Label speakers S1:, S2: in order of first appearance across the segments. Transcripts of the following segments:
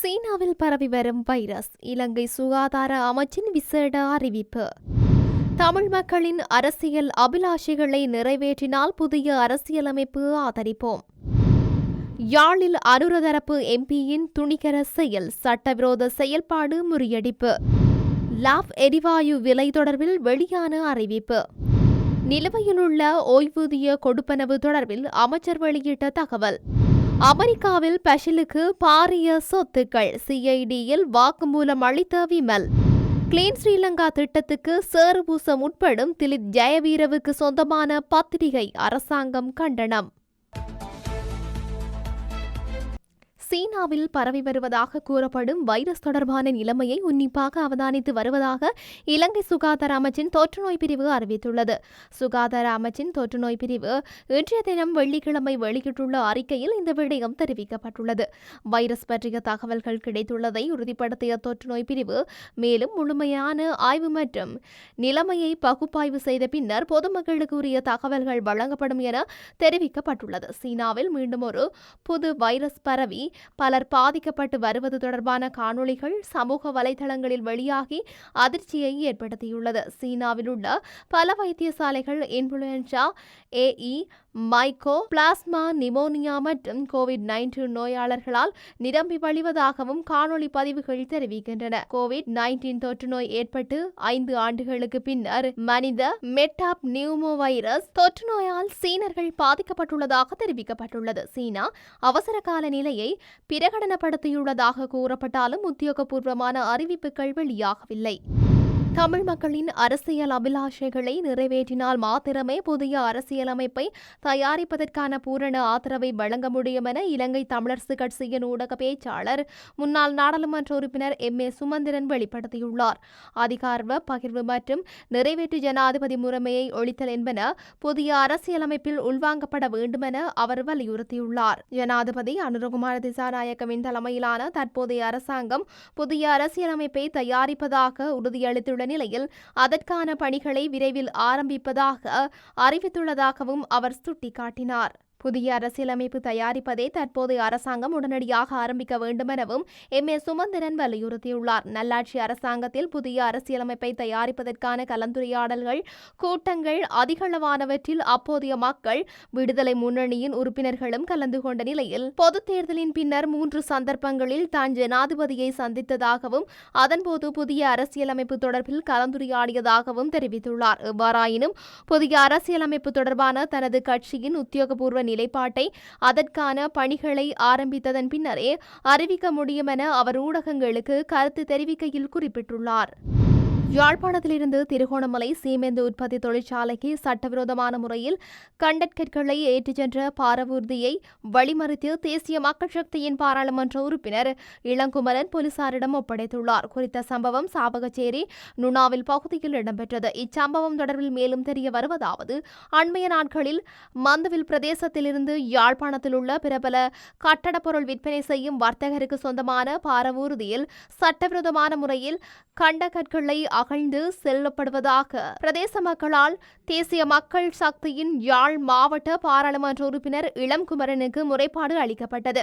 S1: சீனாவில் பரவி வரும் வைரஸ். இலங்கை சுகாதார அமைச்சின் விசேட அறிவிப்பு. தமிழ் மக்களின் அரசியல் அபிலாஷைகளை நிறைவேற்றினால் புதிய அரசியலமைப்பு ஆதரிப்போம். யாழில் அனுரதரப்பு எம்பியின் துணிகர செயல் சட்டவிரோத செயல்பாடு முறியடிப்பு. லாப் எரிவாயு விலை தொடர்பில் வெளியான அறிவிப்பு. நிலுவையிலுள்ள ஓய்வூதிய கொடுப்பனவு தொடர்பில் அமைச்சர் வெளியிட்ட தகவல். அமெரிக்காவில் பஷிலுக்கு பாரிய சொத்துக்கள் சிஐடியில் வாக்குமூலம் அளித்த விமல். கிளீன் ஸ்ரீலங்கா திட்டத்துக்கு சேறுபூசம் உட்படும் திலித் ஜெயவீரவுக்கு சொந்தமான பத்திரிகை அரசாங்கம் கண்டனம். சீனாவில் பரவி வருவதாக கூறப்படும் வைரஸ் தொடர்பான நிலைமையை உன்னிப்பாக அவதானித்து வருவதாக இலங்கை சுகாதார அமைச்சின் தொற்றுநோய் பிரிவு அறிவித்துள்ளது. சுகாதார அமைச்சின் தொற்றுநோய் பிரிவு இன்றைய தினம் வெள்ளிக்கிழமை வெளியிட்டுள்ள அறிக்கையில் இந்த விடயம் தெரிவிக்கப்பட்டுள்ளது. வைரஸ் பற்றிய தகவல்கள் கிடைத்துள்ளதை உறுதிப்படுத்திய தொற்றுநோய் பிரிவு மேலும் முழுமையான ஆய்வு மற்றும் நிலைமையை பகுப்பாய்வு செய்த பின்னர் பொதுமக்களுக்கு உரிய தகவல்கள் வழங்கப்படும் என தெரிவிக்கப்பட்டுள்ளது. சீனாவில் மீண்டும் ஒரு புது வைரஸ் பரவி பலர் பாதிக்கப்பட்டு வருவது தொடர்பான காணொளிகள் சமூக வலைதளங்களில் வெளியாகி அதிர்ச்சியை ஏற்படுத்தியுள்ளது. சீனாவில் உள்ள பல வைத்தியசாலைகள் இன்ஃபுளுன்சா ஏஇ மைக்கோ பிளாஸ்மா நிமோனியா மற்றும் கோவிட் நைன்டீன் நோயாளர்களால் நிரம்பி வழிவதாகவும் காணொலி பதிவுகள் தெரிவிக்கின்றன. கோவிட் நைன்டீன் தொற்று நோய் ஏற்பட்டு ஐந்து ஆண்டுகளுக்கு பின்னர் மனித மெட்டாப் நியூமோ வைரஸ் தொற்று நோயால் சீனர்கள் பாதிக்கப்பட்டுள்ளதாக தெரிவிக்கப்பட்டுள்ளது. சீனா அவசர கால நிலையை பிரகடனப்படுத்தியுள்ளதாக கூறப்பட்டாலும் உத்தியோகபூர்வமான அறிவிப்புகள் வெளியாகவில்லை. தமிழ் மக்களின் அரசியல் அபிலாஷைகளை நிறைவேற்றினால் மாத்திரமே புதிய அரசியலமைப்பை தயாரிப்பதற்கான பூரண ஆதரவை வழங்க முடியும் என இலங்கை தமிழரசு கட்சியின் ஊடக பேச்சாளர் முன்னாள் நாடாளுமன்ற உறுப்பினர் எம். ஏ. சுமந்திரன் வெளிப்படுத்தியுள்ளார். அதிகார்வ பகிர்வு மற்றும் நிறைவேற்று ஜனாதிபதி முறைமையை ஒழித்தல் என்பன புதிய அரசியலமைப்பில் உள்வாங்கப்பட வேண்டுமென அவர் வலியுறுத்தியுள்ளார். ஜனாதிபதி அனுரகுமார திசாநாயக்கவின் தலைமையிலான தற்போதைய அரசாங்கம் புதிய அரசியலமைப்பை தயாரிப்பதாக உறுதியளித்துள்ளது. வந்துள்ள நிலையில் அதற்கான பணிகளை விரைவில் ஆரம்பிப்பதாக அறிவித்துள்ளதாகவும் அவர் சுட்டிக்காட்டினார். புதிய அரசியலமைப்பு தயாரிப்பதை தற்போதைய அரசாங்கம் உடனடியாக ஆரம்பிக்க வேண்டுமெனவும் எம். ஏ. சுமந்திரன் வலியுறுத்தியுள்ளார். நல்லாட்சி அரசாங்கத்தில் புதிய அரசியலமைப்பை தயாரிப்பதற்கான கலந்துரையாடல்கள் கூட்டங்கள் அதிகளவானவற்றில் அப்போதைய மக்கள் விடுதலை முன்னணியின் உறுப்பினர்களும் கலந்து கொண்ட நிலையில் பொதுத் தேர்தலின் பின்னர் மூன்று சந்தர்ப்பங்களில் தான் ஜனாதிபதியை சந்தித்ததாகவும் அதன்போது புதிய அரசியலமைப்பு தொடர்பில் கலந்துரையாடியதாகவும் தெரிவித்துள்ளார். எவ்வாறாயினும் புதிய அரசியலமைப்பு தொடர்பான தனது கட்சியின் உத்தியோகபூர்வ நிலைப்பாட்டை அதற்கான பணிகளை ஆரம்பித்ததன் பின்னரே அறிவிக்க முடியும் என அவர் ஊடகங்களுக்கு கருத்து தெரிவிக்கையில் குறிப்பிட்டுள்ளார். யாழ்ப்பாணத்திலிருந்து திருகோணமலை சீமெந்து உற்பத்தி தொழிற்சாலைக்கு சட்டவிரோதமான முறையில் கண்டற்கற்களை ஏற்றிச் சென்ற பாரவூர்தியை வழிமறித்து தேசிய மக்கள் சக்தியின் பாராளுமன்ற உறுப்பினர் இளங்குமரன் போலீசாரிடம் ஒப்படைத்துள்ளார். குறித்த சம்பவம் சாவகச்சேரி நுணாவில் பகுதியில் இடம்பெற்றது. இச்சம்பவம் தொடர்பில் மேலும் தெரிய வருவதாவது அண்மைய நாட்களில் மந்துவில் பிரதேசத்திலிருந்து யாழ்ப்பாணத்தில் உள்ள பிரபல கட்டடப் பொருள் விற்பனை செய்யும் வர்த்தகருக்கு சொந்தமான பாரவூர்தியில் சட்டவிரோதமான முறையில் கண்டகற்களை அகழ்ந்து செல்லப்படுவதாக பிரதேச மக்களால் தேசிய மக்கள் சக்தியின் யாழ் மாவட்ட பாராளுமன்ற உறுப்பினர் இளம்குமரனுக்கு முறைப்பாடு அளிக்கப்பட்டது.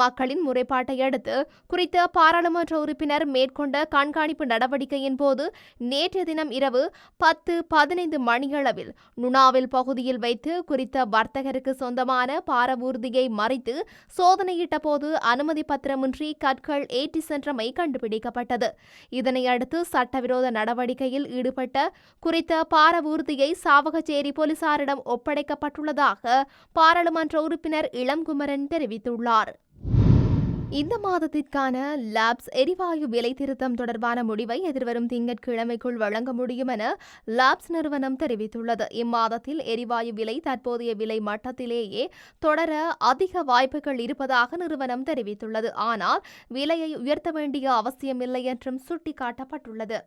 S1: மக்களின் முறைப்பாட்டை அடுத்து குறித்த பாராளுமன்ற உறுப்பினர் மேற்கொண்ட கண்காணிப்பு நடவடிக்கையின் போது நேற்றைய தினம் இரவு பத்து பதினைந்து மணியளவில் நுணாவில் பகுதியில் வைத்து குறித்த வர்த்தகருக்கு சொந்தமான பாரவூர்தியை மறைத்து சோதனையிட்ட போது அனுமதி பத்திரமின்றி கற்கள் ஏற்றி சென்றமை கண்டுபிடிக்கப்பட்டது. இதனை அடுத்து சட்டவிரோத நடவடிக்கையில் ஈடுபட்ட குறித்த பாரவூர்தியை சாவகச்சேரி போலீசாரிடம் ஒப்படைக்கப்பட்டுள்ளதாக பாராளுமன்ற உறுப்பினர் இளங்குமரன் தெரிவித்துள்ளார். இந்த மாதத்திற்கான லாப்ஸ் எரிவாயு விலை திருத்தம் தொடர்பான முடிவை எதிர்வரும் திங்கட்கிழமைக்குள் வழங்க முடியும் என லாப்ஸ் நிறுவனம் தெரிவித்துள்ளது. இம்மாதத்தில் எரிவாயு விலை தற்போதைய விலை மட்டத்திலேயே தொடர அதிக வாய்ப்புகள் இருப்பதாக நிறுவனம் தெரிவித்துள்ளது. ஆனால் விலையை உயர்த்த வேண்டிய அவசியமில்லை என்றும் சுட்டிக்காட்டப்பட்டுள்ளது.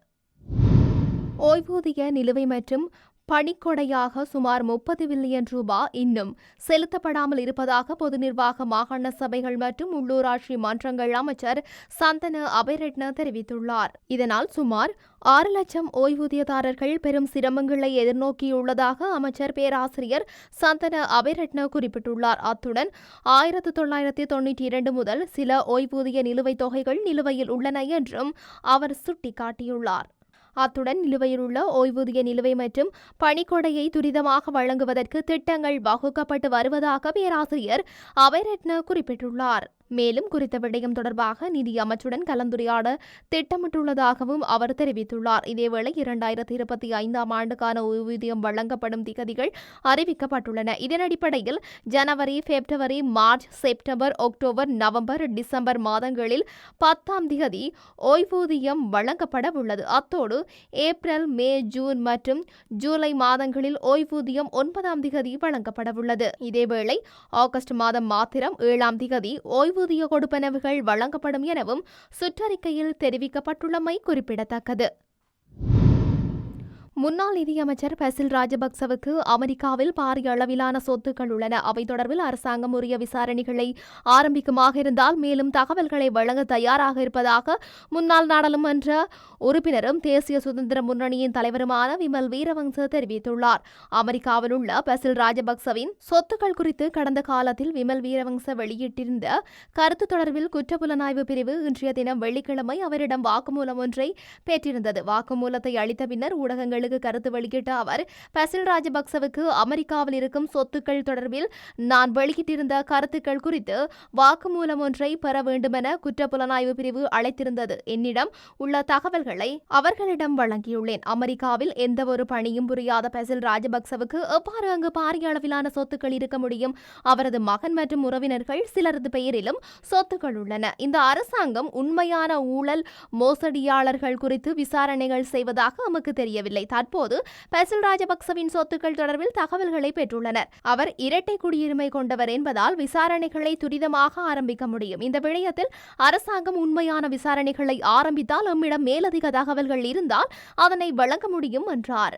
S1: ஓய்வூதிய நிலுவை மற்றும் பணிக்கொடையாக சுமார் முப்பது பில்லியன் ரூபாய் இன்னும் செலுத்தப்படாமல் இருப்பதாக பொது நிர்வாக மாகாண சபைகள் மற்றும் உள்ளூராட்சி மன்றங்கள் அமைச்சர் சந்தன அபயரட்ன தெரிவித்துள்ளார். இதனால் சுமார் ஆறு லட்சம் ஓய்வூதியதாரர்கள் பெரும் சிரமங்களை எதிர்நோக்கியுள்ளதாக அமைச்சர் பேராசிரியர் சந்தன அபயரட்ன குறிப்பிட்டுள்ளார். அத்துடன் ஆயிரத்து தொள்ளாயிரத்தி தொன்னூற்றி இரண்டு முதல் சில ஓய்வூதிய நிலுவைத் தொகைகள் நிலுவையில் உள்ளன என்றும் அவர் சுட்டிக்காட்டியுள்ளார். அத்துடன் நிலுவையிலுள்ள ஓய்வூதிய நிலுவை மற்றும் பணிக்கொடையை துரிதமாக வழங்குவதற்கு திட்டங்கள் வகுக்கப்பட்டு வருவதாக பேராசிரியர் அபயரத்ன குறிப்பிட்டுள்ளார். மேலும் குறித்த விடயம் தொடர்பாக நிதி அமைச்சுடன் கலந்துரையாட திட்டமிட்டுள்ளதாகவும் அவர் தெரிவித்துள்ளார். இதேவேளை இரண்டாயிரத்தி இருபத்தி ஐந்தாம் ஆண்டுக்கான ஓய்வூதியம் வழங்கப்படும் திகதிகள் அறிவிக்கப்பட்டுள்ளன. இதன் அடிப்படையில் ஜனவரி பிப்ரவரி மார்ச் செப்டம்பர் அக்டோபர் நவம்பர் டிசம்பர் மாதங்களில் பத்தாம் திகதி ஓய்வூதியம் வழங்கப்பட உள்ளது. அத்தோடு ஏப்ரல் மே ஜூன் மற்றும் ஜூலை மாதங்களில் ஓய்வூதியம் ஒன்பதாம் திகதி வழங்கப்பட உள்ளது. இதேவேளை ஆகஸ்ட் மாதம் மாத்திரம் ஏழாம் திகதி ஓய்வு ஓய்வூதிய கொடுப்பனவுகள் வழங்கப்படும் எனவும் சுற்றறிக்கையில் தெரிவிக்கப்பட்டுள்ளமை குறிப்பிடத்தக்கது. முன்னாள் நிதியமைச்சர் பசில் ராஜபக்சவுக்கு அமெரிக்காவில் பாரிய அளவிலான சொத்துக்கள் உள்ளன. அவை தொடர்பில் அரசாங்கம் உரிய விசாரணைகளை ஆரம்பிக்குமாக இருந்தால் மேலும் தகவல்களை வழங்க தயாராக இருப்பதாக முன்னாள் நாடாளுமன்ற உறுப்பினரும் தேசிய சுதந்திர முன்னணியின் தலைவருமான விமல் வீரவங்ச தெரிவித்துள்ளார். அமெரிக்காவில் உள்ள பசில் ராஜபக்சவின் சொத்துக்கள் குறித்து கடந்த காலத்தில் விமல் வீரவங்ச வெளியிட்டிருந்த கருத்து தொடர்பில் குற்றப்புலனாய்வு பிரிவு இன்றைய தினம் வெள்ளிக்கிழமை அவரிடம் வாக்குமூலம் ஒன்றை பெற்றிருந்தது. வாக்குமூலத்தை அளித்த பின்னர் ஊடகங்களுக்கு கருத்து வெளியிட்ட அவர் பசில் ராஜபக்சவுக்கு அமெரிக்காவில் இருக்கும் சொத்துக்கள் தொடர்பில் நான் வெளியிட்டிருந்த கருத்துக்கள் குறித்து வாக்குமூலம் ஒன்றை பெற வேண்டுமென குற்றப்புலனாய்வு பிரிவு அழைத்திருந்தது. என்னிடம் உள்ள தகவல்களை அவர்களிடம் வழங்கியுள்ளேன். அமெரிக்காவில் எந்தவொரு பணியும் புரியாத பசில் ராஜபக்சவுக்கு எவ்வாறு அங்கு பாரிய அளவிலான சொத்துக்கள் இருக்க முடியும்? அவரது மகன் மற்றும் உறவினர்கள் சிலரது பெயரிலும் சொத்துக்கள் உள்ளன. இந்த அரசாங்கம் உண்மையான ஊழல் மோசடியாளர்கள் குறித்து விசாரணைகள் செய்வதாக நமக்கு தெரியவில்லை. தற்போது பசில் ராஜபக்சவின் சொத்துக்கள் தொடர்பில் தகவல்களை பெற்றுள்ளனர். அவர் இரட்டை குடியுரிமை கொண்டவர் என்பதால் விசாரணைகளை துரிதமாக ஆரம்பிக்க முடியும். இந்த விடயத்தில் அரசாங்கம் உண்மையான விசாரணைகளை ஆரம்பித்தால் நம்மிடம் மேலதிக தகவல்கள் இருந்தால் அதனை வழங்க முடியும் என்றார்.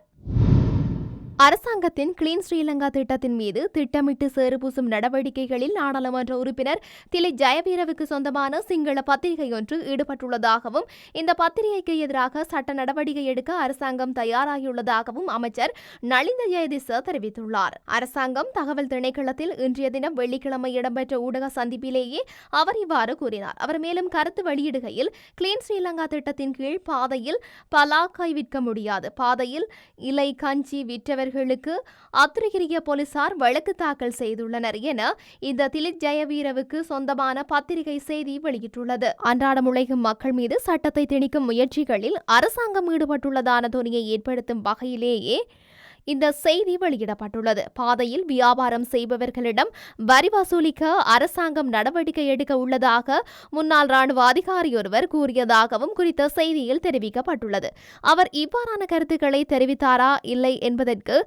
S1: அரசாங்கத்தின் கிளீன் ஸ்ரீலங்கா திட்டத்தின் மீது திட்டமிட்டு சேறுபூசும் நடவடிக்கைகளில் நாடாளுமன்ற உறுப்பினர் திலி ஜெயவீரவுக்கு சொந்தமான சிங்கள பத்திரிகை ஒன்று ஈடுபட்டுள்ளதாகவும் இந்த பத்திரிகைக்கு எதிராக சட்ட நடவடிக்கை எடுக்க அரசாங்கம் தயாராகியுள்ளதாகவும் அமைச்சர் நளிந்த ஜெயதிச தெரிவித்துள்ளார். அரசாங்கம் தகவல் திணைக்களத்தில் இன்றைய தினம் வெள்ளிக்கிழமை இடம்பெற்ற ஊடக சந்திப்பிலேயே அவர் இவ்வாறு கூறினார். அவர் மேலும் கருத்து வெளியிடுகையில் கிளீன் ஸ்ரீலங்கா திட்டத்தின் கீழ் பாதையில் பலாக்காய் விற்க முடியாது. பாதையில் இலை கஞ்சி விற்றவர் அவர்களுக்கு அத்துரகிரிய போலீசார் வழக்கு தாக்கல் செய்துள்ளனர் என இந்த திலித் ஜெயவீரவுக்கு சொந்தமான பத்திரிகை செய்தி வெளியிட்டுள்ளது. அன்றாடம் உழைக்கும் மக்கள் மீது சட்டத்தை திணிக்கும் முயற்சிகளில் அரசாங்கம் ஈடுபட்டுள்ளதான துணியை ஏற்படுத்தும் வகையிலேயே இந்த செய்தி வெளியிடப்பட்டுள்ளது. பாதையில் வியாபாரம் செய்பவர்களிடம் வரி வசூலிக்க அரசாங்கம் நடவடிக்கை எடுக்க உள்ளதாக முன்னாள் ராணுவ அதிகாரியொருவர் கூறியதாகவும் குறித்த செய்தியில் தெரிவிக்கப்பட்டுள்ளது. அவர் இவ்வாறான கருத்துக்களை தெரிவித்தாரா இல்லை என்பதற்கு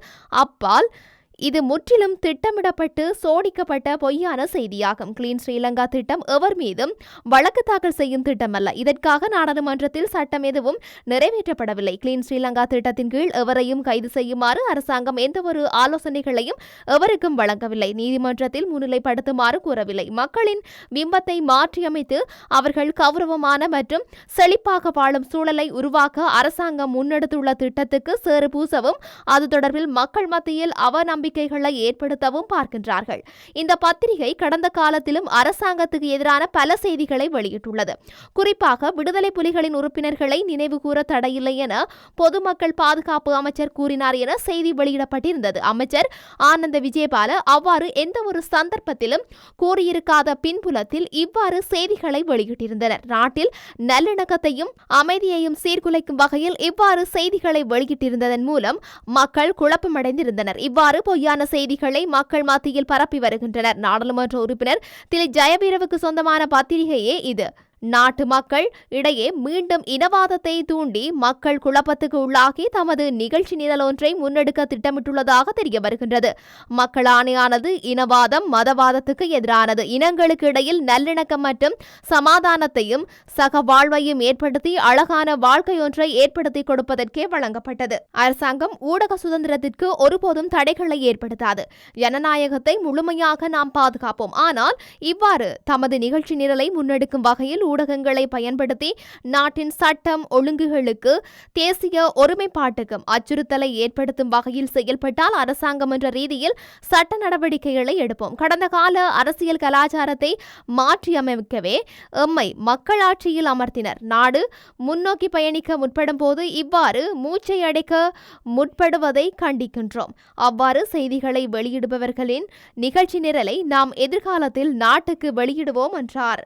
S1: அப்பால் இது முற்றிலும் திட்டமிடப்பட்டு சோடிக்கப்பட்ட பொய்யான செய்தியாகும். கிளீன் ஸ்ரீலங்கா திட்டம் எவர் மீதும் வழக்கு தாக்கல் செய்யும் திட்டமல்ல. இதற்காக நாடாளுமன்றத்தில் சட்டம் எதுவும் நிறைவேற்றப்படவில்லை. கிளீன் ஸ்ரீலங்கா திட்டத்தின் கீழ் எவரையும் கைது செய்யுமாறு அரசாங்கம் எந்தவொரு ஆலோசனைகளையும் எவருக்கும் வழங்கவில்லை. நீதிமன்றத்தில் முன்னிலைப்படுத்துமாறு கூறவில்லை. மக்களின் பிம்பத்தை மாற்றியமைத்து அவர்கள் கௌரவமான மற்றும் செழிப்பாக வாழும் சூழலை உருவாக்க அரசாங்கம் முன்னெடுத்துள்ள திட்டத்துக்கு சேறு பூசவும் அது தொடர்பில் மக்கள் மத்தியில் அவநம்பிக்கை நடவடிக்கைகளை ஏற்படுத்தவும் பார்க்கின்றார்கள். இந்த பத்திரிகை கடந்த காலத்திலும் அரசாங்கத்துக்கு எதிரான பல செய்திகளை வெளியிட்டுள்ளது. குறிப்பாக விடுதலை புலிகளின் உறுப்பினர்களை நினைவுகூற தடையில்லை என பொதுமக்கள் பாதுகாப்பு அமைச்சர் கூறினார் என செய்தி வெளியிடப்பட்டிருந்தது. அமைச்சர் ஆனந்த விஜயபால அவ்வாறு எந்த ஒரு சந்தர்ப்பத்திலும் கூறியிருக்காத பின்புலத்தில் இவ்வாறு செய்திகளை வெளியிட்டிருந்தனர். நாட்டில் நல்லிணக்கத்தையும் அமைதியையும் சீர்குலைக்கும் வகையில் இவ்வாறு செய்திகளை வெளியிட்டிருந்ததன் மூலம் மக்கள் குழப்பமடைந்திருந்தனர். இவ்வாறு பொய் பொய்யான செய்திகளை மக்கள் மத்தியில் பரப்பி வருகின்றனர். நாடாளுமன்ற உறுப்பினர் திரு. ஜெயவீரவுக்கு சொந்தமான பத்திரிகையே இது. நாட்டு மக்கள் இடையே மீண்டும் இனவாதத்தை தூண்டி மக்கள் குழப்பத்துக்கு உள்ளாகி தமது நிகழ்ச்சி நிரல் ஒன்றை முன்னெடுக்க திட்டமிட்டுள்ளதாக தெரிய வருகின்றது. மக்கள் ஆணையானது இனவாதம் மதவாதத்துக்கு எதிரானது. இனங்களுக்கு இடையில் நல்லிணக்கம் மற்றும் சமாதானத்தையும் சக வாழ்வையும் ஏற்படுத்தி அழகான வாழ்க்கை ஒன்றை ஏற்படுத்தி கொடுப்பதற்கே வழங்கப்பட்டது. அரசாங்கம் ஊடக சுதந்திரத்திற்கு ஒருபோதும் தடைகளை ஏற்படுத்தாது. ஜனநாயகத்தை முழுமையாக நாம் பாதுகாப்போம். ஆனால் இவ்வாறு தமது நிகழ்ச்சி நிரலை முன்னெடுக்கும் வகையில் ஊடகங்களை பயன்படுத்தி நாட்டின் சட்டம் ஒழுங்குகளுக்கு தேசிய ஒருமைப்பாட்டுக்கும் அச்சுறுத்தலை ஏற்படுத்தும் வகையில் செயல்பட்டால் அரசாங்கம் என்ற ரீதியில் சட்ட நடவடிக்கைகளை எடுப்போம். கடந்த கால அரசியல் கலாச்சாரத்தை மாற்றியமைக்கவே எம்மை மக்களாட்சியில் அமர்த்தினர். நாடு முன்னோக்கி பயணிக்க முற்படும் போது இவ்வாறு மூச்சை அடைக்க முற்படுவதை கண்டிக்கின்றோம். அவ்வாறு செய்திகளை வெளியிடுபவர்களின் நிகழ்ச்சி நிரலை நாம் எதிர்காலத்தில் நாட்டுக்கு வெளியிடுவோம் என்றார்.